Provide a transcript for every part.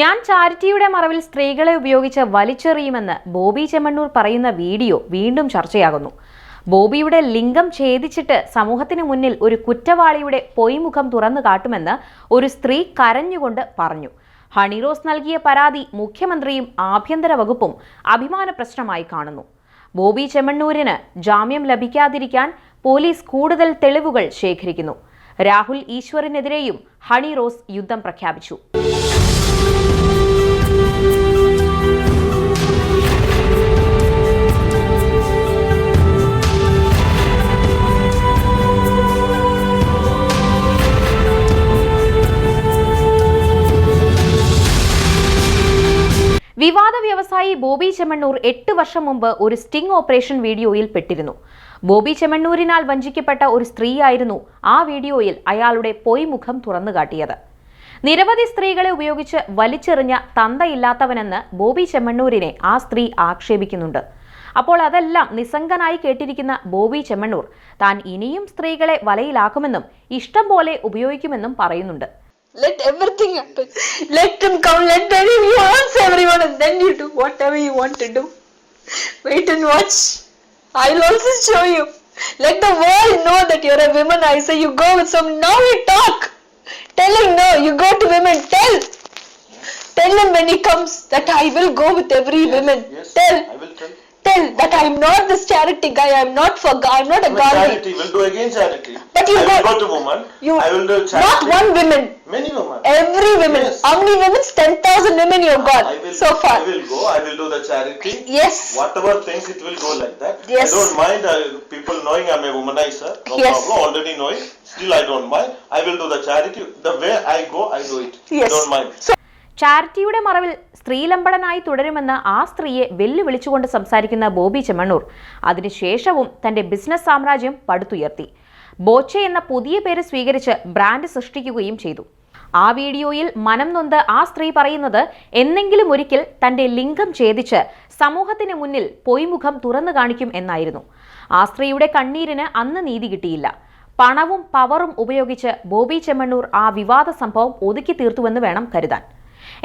ഞാൻ ചാരിറ്റിയുടെ മറവിൽ സ്ത്രീകളെ ഉപയോഗിച്ച് വലിച്ചെറിയുമെന്ന് ബോബി ചെമ്മണ്ണൂർ പറയുന്ന വീഡിയോ വീണ്ടും ചർച്ചയാകുന്നു. ബോബിയുടെ ലിംഗം ഛേദിച്ചിട്ട് സമൂഹത്തിന് മുന്നിൽ ഒരു കുറ്റവാളിയുടെ പൊയ്മുഖം തുറന്നു കാട്ടുമെന്ന് ഒരു സ്ത്രീ കരഞ്ഞുകൊണ്ട് പറഞ്ഞു. ഹണിറോസ് നൽകിയ പരാതി മുഖ്യമന്ത്രിയും ആഭ്യന്തര വകുപ്പും അഭിമാന പ്രശ്നമായി കാണുന്നു. ബോബി ചെമ്മണ്ണൂരിന് ജാമ്യം ലഭിക്കാതിരിക്കാൻ പോലീസ് കൂടുതൽ തെളിവുകൾ ശേഖരിക്കുന്നു. രാഹുൽ ഈശ്വറിനെതിരെയും ഹണിറോസ് യുദ്ധം പ്രഖ്യാപിച്ചു. വ്യവസായി ബോബി ചെമ്മണ്ണൂർ എട്ട് വർഷം മുമ്പ് ഒരു സ്റ്റിംഗ് ഓപ്പറേഷൻ വീഡിയോയിൽ പെട്ടിരുന്നു. ബോബി ചെമ്മണ്ണൂരിനാൽ വഞ്ചിക്കപ്പെട്ട ഒരു സ്ത്രീയായിരുന്നു ആ വീഡിയോയിൽ അയാളുടെ പൊയ്മുഖം തുറന്നു കാട്ടിയത് നിരവധി സ്ത്രീകളെ ഉപയോഗിച്ച് വലിച്ചെറിഞ്ഞ തന്തയില്ലാത്തവനെന്ന് ബോബി ചെമ്മണ്ണൂരിനെ ആ സ്ത്രീ ആക്ഷേപിക്കുന്നുണ്ട്. അപ്പോൾ അതെല്ലാം നിസ്സംഗനായി കേട്ടിരിക്കുന്ന ബോബി ചെമ്മണ്ണൂർ താൻ ഇനിയും സ്ത്രീകളെ വലയിലാക്കുമെന്നും ഇഷ്ടം പോലെ ഉപയോഗിക്കുമെന്നും പറയുന്നുണ്ട്. Let everything happen. Let him come, let him, you answer everyone and then you do whatever you want to do. Wait and watch. I'll also show you. Let the world know that you're a womanizer. You go with some, now you talk. Tell him no, you go to women, tell. Tell him when he comes that I will go with every woman. Yes, Tell, I will tell. Tell that I'm not this charity guy, I'm not for, I'm not a a Gandhi. charity, will do again charity. But you I will go- go to woman. You, I will do charity. not one woman, Many women. Every woman. Yes. How many women? 10,000 women you've got I will, so far. I will go. I will do the charity. Yes. Whatever things it will go like that. Yes. I don't mind uh, people knowing I'm a womanizer. No Yes. problem. Already knowing. Still I don't mind. I will do the charity. The way I go, I do it. Yes. Don't mind. ചാരിറ്റിയുടെ മറവിൽ സ്ത്രീലമ്പടനായി തുടരുമെന്ന് ആ സ്ത്രീയെ വെല്ലുവിളിച്ചുകൊണ്ട് സംസാരിക്കുന്ന ബോബി ചെമ്മണ്ണൂർ. അതിനുശേഷവും തന്റെ business സാമ്രാജ്യം പടുത്തുയർത്തി. ബോച്ചെ എന്ന പുതിയ പേര് സ്വീകരിച്ച് ബ്രാൻഡ് സൃഷ്ടിക്കുകയും ചെയ്തു. ആ വീഡിയോയിൽ മനം നൊന്ത് ആ സ്ത്രീ പറയുന്നത് എന്നെങ്കിലും ഒരിക്കൽ തന്റെ ലിംഗം ഛേദിച്ച് സമൂഹത്തിന് മുന്നിൽ പൊയ്മുഖം തുറന്നു കാണിക്കും എന്നായിരുന്നു. ആ സ്ത്രീയുടെ കണ്ണീരിന് അന്ന് നീതി കിട്ടിയില്ല. പണവും പവറും ഉപയോഗിച്ച് ബോബി ചെമ്മണ്ണൂർ ആ വിവാദ സംഭവം ഒതുക്കി തീർത്തുവെന്ന് വേണം കരുതാൻ.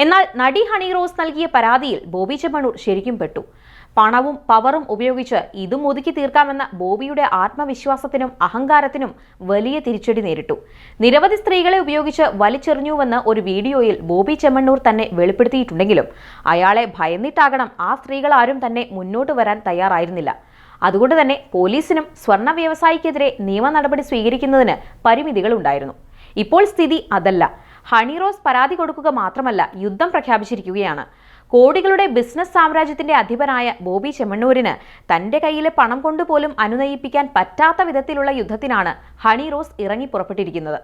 എന്നാൽ നടി ഹണി റോസ് നൽകിയ പരാതിയിൽ ബോബി ചെമ്മണൂർ ശരിക്കും പെട്ടു. പണവും പവറും ഉപയോഗിച്ച് ഇതും ഒതുക്കി തീർക്കാമെന്ന ബോബിയുടെ ആത്മവിശ്വാസത്തിനും അഹങ്കാരത്തിനും വലിയ തിരിച്ചടി നേരിട്ടു. നിരവധി സ്ത്രീകളെ ഉപയോഗിച്ച് വലിച്ചെറിഞ്ഞുവെന്ന് ഒരു വീഡിയോയിൽ ബോബി ചെമ്മണ്ണൂർ തന്നെ വെളിപ്പെടുത്തിയിട്ടുണ്ടെങ്കിലും അയാളെ ഭയന്നിട്ടാകണം ആ സ്ത്രീകൾ ആരും തന്നെ മുന്നോട്ട് വരാൻ തയ്യാറായിരുന്നില്ല. അതുകൊണ്ട് തന്നെ പോലീസിനും സ്വർണ വ്യവസായിക്കെതിരെ നിയമ നടപടി സ്വീകരിക്കുന്നതിന് പരിമിതികൾ ഉണ്ടായിരുന്നു ഇപ്പോൾ സ്ഥിതി അതല്ല. ഹണിറോസ് പരാതി കൊടുക്കുക മാത്രമല്ല യുദ്ധം പ്രഖ്യാപിച്ചിരിക്കുകയാണ്. കോടികളുടെ ബിസിനസ് സാമ്രാജ്യത്തിന്റെ അധിപനായ ബോബി ചെമ്മണ്ണൂരിന് തന്റെ കയ്യിലെ പണം കൊണ്ടുപോലും അനുനയിപ്പിക്കാൻ പറ്റാത്ത വിധത്തിലുള്ള യുദ്ധത്തിനാണ് ഹണി റോസ് ഇറങ്ങി പുറപ്പെട്ടിരിക്കുന്നത്.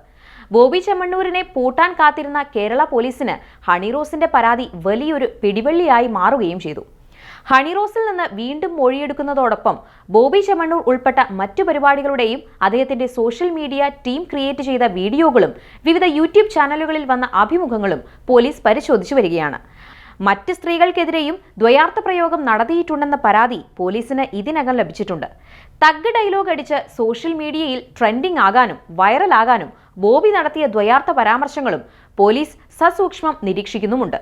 ബോബി ചെമ്മണ്ണൂരിനെ പൂട്ടാൻ കാത്തിരുന്ന കേരള പോലീസിന് ഹണി റോസിന്റെ പരാതി വലിയൊരു പിടിവള്ളിയായി മാറുകയും ചെയ്തു. ഹണിറോസിൽ നിന്ന് വീണ്ടും മൊഴിയെടുക്കുന്നതോടൊപ്പം ബോബി ചെമ്മണ്ണൂർ ഉൾപ്പെട്ട മറ്റു പരിപാടികളുടെയും അദ്ദേഹത്തിന്റെ സോഷ്യൽ മീഡിയ ടീം ക്രിയേറ്റ് ചെയ്ത വീഡിയോകളും വിവിധ യൂട്യൂബ് ചാനലുകളിൽ വന്ന അഭിമുഖങ്ങളും പോലീസ് പരിശോധിച്ചു വരികയാണ്. മറ്റ് സ്ത്രീകൾക്കെതിരെയും ദ്വയാർത്ഥ പ്രയോഗം നടത്തിയിട്ടുണ്ടെന്ന പരാതി പോലീസിന് ഇതിനകം ലഭിച്ചിട്ടുണ്ട്. തഗ് ഡയലോഗ് അടിച്ച് സോഷ്യൽ മീഡിയയിൽ ട്രെൻഡിംഗ് ആകാനും വൈറലാകാനും ബോബി നടത്തിയ ദ്വയാർത്ഥ പരാമർശങ്ങളും പോലീസ് സസൂക്ഷ്മം നിരീക്ഷിക്കുന്നുമുണ്ട്.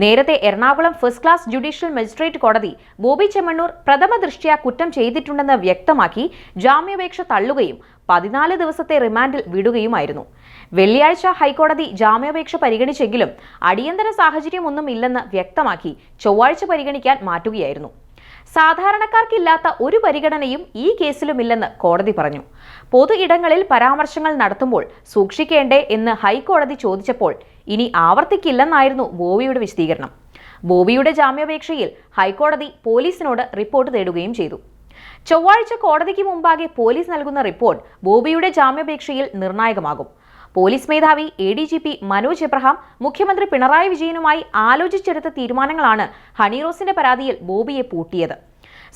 നേരത്തെ Ernakulam first class judicial magistrate കോടതി ബോബി ചെമ്മണ്ണൂർ പ്രഥമ ദൃഷ്ട്യാ കുറ്റം ചെയ്തിട്ടുണ്ടെന്ന് വ്യക്തമാക്കി ജാമ്യാപേക്ഷ തള്ളുകയും പതിനാല് ദിവസത്തെ റിമാൻഡിൽ വിടുകയുമായിരുന്നു. വെള്ളിയാഴ്ച ഹൈക്കോടതി ജാമ്യാപേക്ഷ പരിഗണിച്ചെങ്കിലും അടിയന്തര സാഹചര്യമൊന്നും ഇല്ലെന്ന് വ്യക്തമാക്കി ചൊവ്വാഴ്ച പരിഗണിക്കാൻ മാറ്റുകയായിരുന്നു. സാധാരണക്കാർക്കില്ലാത്ത ഒരു പരിഗണനയും ഈ കേസിലുമില്ലെന്ന് കോടതി പറഞ്ഞു. പൊതു ഇടങ്ങളിൽ പരാമർശങ്ങൾ നടത്തുമ്പോൾ സൂക്ഷിക്കേണ്ടേ എന്ന് ഹൈക്കോടതി ചോദിച്ചപ്പോൾ ഇനി ആവർത്തിക്കില്ലെന്നായിരുന്നു ബോബിയുടെ വിശദീകരണം. ബോബിയുടെ ജാമ്യാപേക്ഷയിൽ ഹൈക്കോടതി പോലീസിനോട് റിപ്പോർട്ട് തേടുകയും ചെയ്തു. ചൊവ്വാഴ്ച കോടതിക്ക് മുമ്പാകെ പോലീസ് നൽകുന്ന റിപ്പോർട്ട് ബോബിയുടെ ജാമ്യാപേക്ഷയിൽ നിർണായകമാകും. പോലീസ് മേധാവി A D G P Manoj Abraham മുഖ്യമന്ത്രി പിണറായി വിജയനുമായി ആലോചിച്ചെടുത്ത തീരുമാനങ്ങളാണ് ഹണിറോസിന്റെ പരാതിയിൽ ബോബിയെ പൂട്ടിയത്.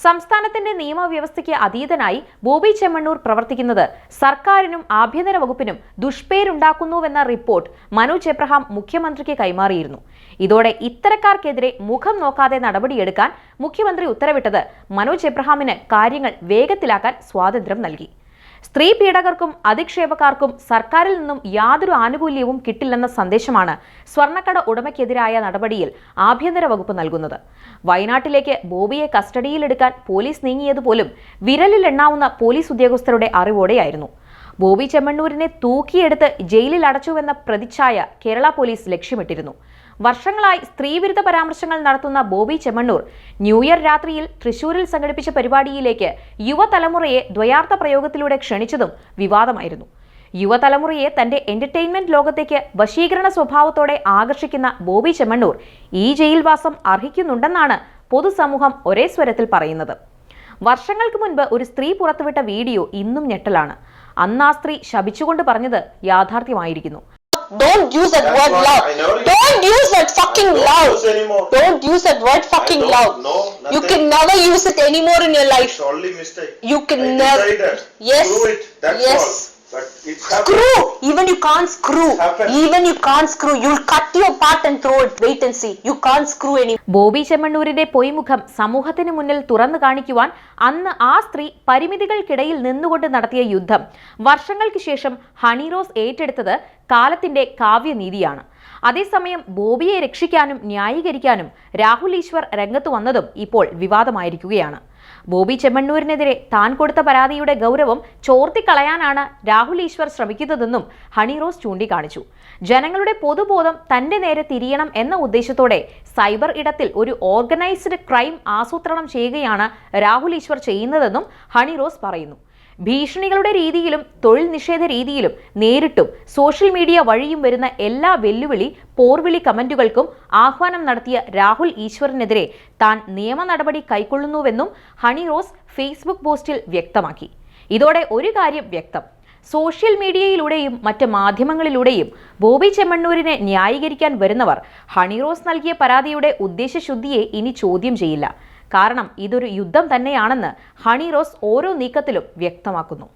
സംസ്ഥാനത്തിന്റെ നിയമവ്യവസ്ഥയ്ക്ക് അതീതനായി ബോബി ചെമ്മണ്ണൂർ പ്രവർത്തിക്കുന്നത് സർക്കാരിനും ആഭ്യന്തര വകുപ്പിനും ദുഷ്പേരുണ്ടാക്കുന്നുവെന്ന റിപ്പോർട്ട് മനോജ് എബ്രഹാം മുഖ്യമന്ത്രിക്ക് കൈമാറിയിരുന്നു. ഇതോടെ ഇത്തരക്കാർക്കെതിരെ മുഖം നോക്കാതെ നടപടിയെടുക്കാൻ മുഖ്യമന്ത്രി ഉത്തരവിട്ടത് മനോജ് എബ്രഹാമിന് കാര്യങ്ങൾ വേഗത്തിലാക്കാൻ സ്വാതന്ത്ര്യം നൽകി. സ്ത്രീ പീഡകർക്കും അധിക്ഷേപക്കാർക്കും സർക്കാരിൽ നിന്നും യാതൊരു ആനുകൂല്യവും കിട്ടില്ലെന്ന സന്ദേശമാണ് സ്വർണക്കട ഉടമയ്ക്കെതിരായ നടപടിയിൽ ആഭ്യന്തര വകുപ്പ് നൽകുന്നത്. വയനാട്ടിലേക്ക് ബോബിയെ കസ്റ്റഡിയിലെടുക്കാൻ പോലീസ് നീങ്ങിയതുപോലും വിരലിലെണ്ണാവുന്ന പോലീസ് ഉദ്യോഗസ്ഥരുടെ അറിവോടെയായിരുന്നു. ബോബി ചെമ്മണ്ണൂരിനെ തൂക്കിയെടുത്ത് ജയിലിൽ അടച്ചുവെന്ന പ്രതിച്ഛായ കേരള പോലീസ് ലക്ഷ്യമിട്ടിരുന്നു. വർഷങ്ങളായി സ്ത്രീവിരുദ്ധ പരാമർശങ്ങൾ നടത്തുന്ന ബോബി ചെമ്മണ്ണൂർ ന്യൂ ഇയർ രാത്രിയിൽ തൃശൂരിൽ സംഘടിപ്പിച്ച പരിപാടിയിലേക്ക് യുവതലമുറയെ ദ്വയാർത്ഥ പ്രയോഗത്തിലൂടെ ക്ഷണിച്ചതും വിവാദമായിരുന്നു. യുവതലമുറയെ തന്റെ എന്റർടൈൻമെന്റ് ലോകത്തേക്ക് വശീകരണ സ്വഭാവത്തോടെ ആകർഷിക്കുന്ന ബോബി ചെമ്മണ്ണൂർ ഈ ജയിൽവാസം അർഹിക്കുന്നുണ്ടെന്നാണ് പൊതുസമൂഹം ഒരേ സ്വരത്തിൽ പറയുന്നത്. വർഷങ്ങൾക്ക് മുൻപ് ഒരു സ്ത്രീ പുറത്തുവിട്ട വീഡിയോ ഇന്നും ഞെട്ടലാണ്. അന്ന് ആ സ്ത്രീ ശപിച്ചുകൊണ്ട് പറഞ്ഞത് യാഥാർത്ഥ്യമായിരിക്കുന്നു. Don't use that That's word love. I never use Don't use that fucking Don't love. use anymore. Don't use that word fucking love. know You can never use it anymore in your life. It's only mistake. You can never-. Yes. It. That's Yes. all. But it's. Screw! Even you can't screw. Even you can't screw. You'll cut your part and throw it. Wait and see. You can't screw any. Bobby ചെമ്മണ്ണൂരിന്റെ പൊയ്മുഖം സമൂഹത്തിന് മുന്നിൽ തുറന്നു കാണിക്കുവാൻ അന്ന് ആ സ്ത്രീ പരിമിതികൾക്കിടയിൽ നിന്നുകൊണ്ട് നടത്തിയ യുദ്ധം വർഷങ്ങൾക്ക് ശേഷം ഹണിറോസ് ഏറ്റെടുത്തത് കാലത്തിന്റെ കാവ്യനീതിയാണ് അതേസമയം ബോബിയെ രക്ഷിക്കാനും ന്യായീകരിക്കാനും രാഹുൽ ഈശ്വർ രംഗത്ത് വന്നതും ഇപ്പോൾ വിവാദമായിരിക്കുകയാണ് ബോബി ചെമ്മണ്ണൂരിനെതിരെ താൻ കൊടുത്ത പരാതിയുടെ ഗൗരവം ചോർത്തിക്കളയാനാണ് രാഹുൽ ഈശ്വർ ശ്രമിക്കുന്നതെന്നും ഹണിറോസ് ചൂണ്ടിക്കാണിച്ചു. ജനങ്ങളുടെ പൊതുബോധം തന്റെ നേരെ തിരിയണം എന്ന ഉദ്ദേശത്തോടെ സൈബർ ഇടത്തിൽ ഒരു ഓർഗനൈസ്ഡ് ക്രൈം ആസൂത്രണം ചെയ്യുകയാണ് രാഹുൽ ഈശ്വർ ചെയ്യുന്നതെന്നും ഹണി റോസ് പറയുന്നു. ഭീഷണികളുടെ രീതിയിലും തൊഴിൽ നിഷേധ രീതിയിലും നേരിട്ടും സോഷ്യൽ മീഡിയ വഴിയും വരുന്ന എല്ലാ വെല്ലുവിളി പോർവിളി കമന്റുകൾക്കും ആഹ്വാനം നടത്തിയ രാഹുൽ ഈശ്വറിനെതിരെ താൻ നിയമ നടപടി കൈക്കൊള്ളുന്നുവെന്നും ഹണി റോസ് ഫേസ്ബുക്ക് പോസ്റ്റിൽ വ്യക്തമാക്കി. ഇതോടെ ഒരു കാര്യം വ്യക്തം. സോഷ്യൽ മീഡിയയിലൂടെയും മറ്റ് മാധ്യമങ്ങളിലൂടെയും ബോബി ചെമ്മണ്ണൂരിനെ ന്യായീകരിക്കാൻ വരുന്നവർ ഹണിറോസ് നൽകിയ പരാതിയുടെ ഉദ്ദേശശുദ്ധിയെ ഇനി ചോദ്യം ചെയ്യില്ല. കാരണം ഇതൊരു യുദ്ധം തന്നെയാണെന്ന് ഹണിറോസ് ഓരോ നീക്കത്തിലും വ്യക്തമാക്കുന്നു.